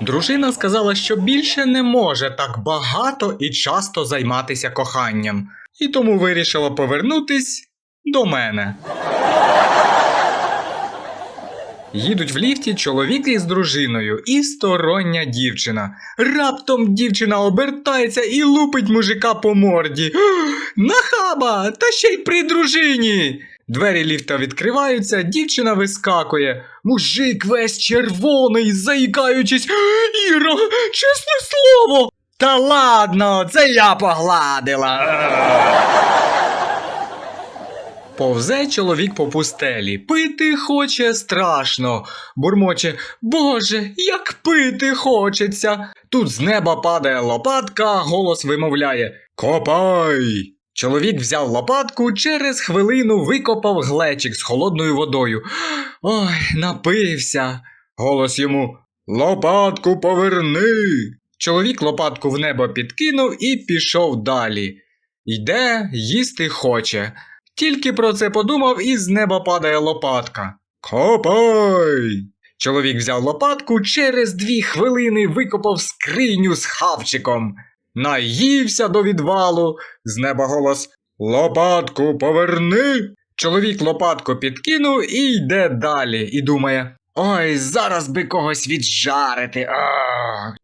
Дружина сказала, що більше не може так багато і часто займатися коханням, і тому вирішила повернутись до мене. Їдуть в ліфті чоловік із дружиною і стороння дівчина. Раптом дівчина обертається і лупить мужика по морді. Нахаба! Та ще й при дружині. Двері ліфта відкриваються, дівчина вискакує. Мужик весь червоний, заїкаючись. Іра, чесне слово! Та ладно, це я погладила. Повзе чоловік по пустелі. Пити хоче страшно. Бурмоче, Боже, як пити хочеться. Тут з неба падає лопатка, голос вимовляє Копай. Чоловік взяв лопатку, через хвилину викопав глечик з холодною водою. Ой, напився. Голос йому Лопатку поверни. Чоловік лопатку в небо підкинув і пішов далі. Йде, їсти хоче. Тільки про це подумав, і з неба падає лопатка. Копай! Чоловік взяв лопатку, через дві хвилини викопав скриню з хавчиком. Наївся до відвалу, з неба голос Лопатку поверни. Чоловік лопатку підкинув і йде далі, і думає. Ой, зараз би когось віджарити. А!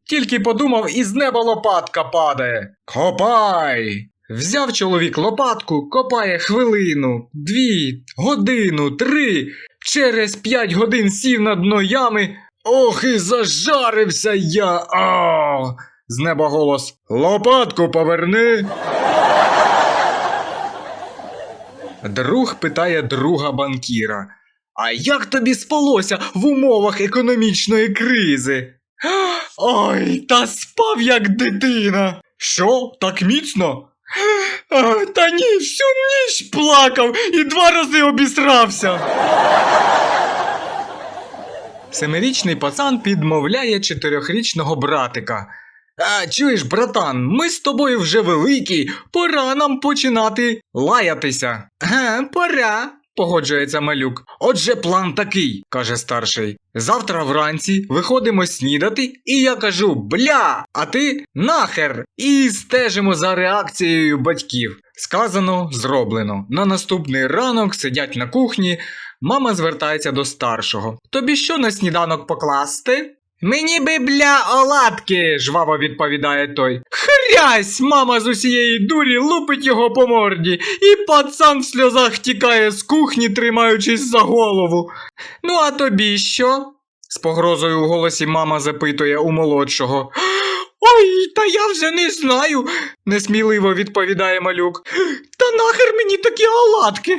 Тільки подумав, і з неба лопатка падає. Копай! Взяв чоловік лопатку, копає хвилину, дві, годину, три. Через п'ять годин сів на дно ями. Ох, і зажарився я. А! З неба голос Лопатку поверни. Друг питає друга банкіра. А як тобі спалося в умовах економічної кризи? Ой, та спав як дитина. Що, так міцно? Та ні, всю ніч плакав і два рази обісрався. Семирічний пацан підмовляє чотирьохрічного братика. А, чуєш, братан, ми з тобою вже великі, пора нам починати лаятися. Га, пора, погоджується малюк. Отже, план такий, каже старший. Завтра вранці виходимо снідати, і я кажу бля, а ти нахер. І стежимо за реакцією батьків. Сказано, зроблено. На наступний ранок сидять на кухні. Мама звертається до старшого. Тобі що на сніданок покласти? Мені би бля оладки, жваво відповідає той. Хрясь! Мама з усієї дурі лупить його по морді, і пацан в сльозах тікає з кухні, тримаючись за голову. Ну, а тобі що? з погрозою в голосі мама запитує у молодшого. Ой, та я вже не знаю, несміливо відповідає малюк. Та нахер мені такі оладки.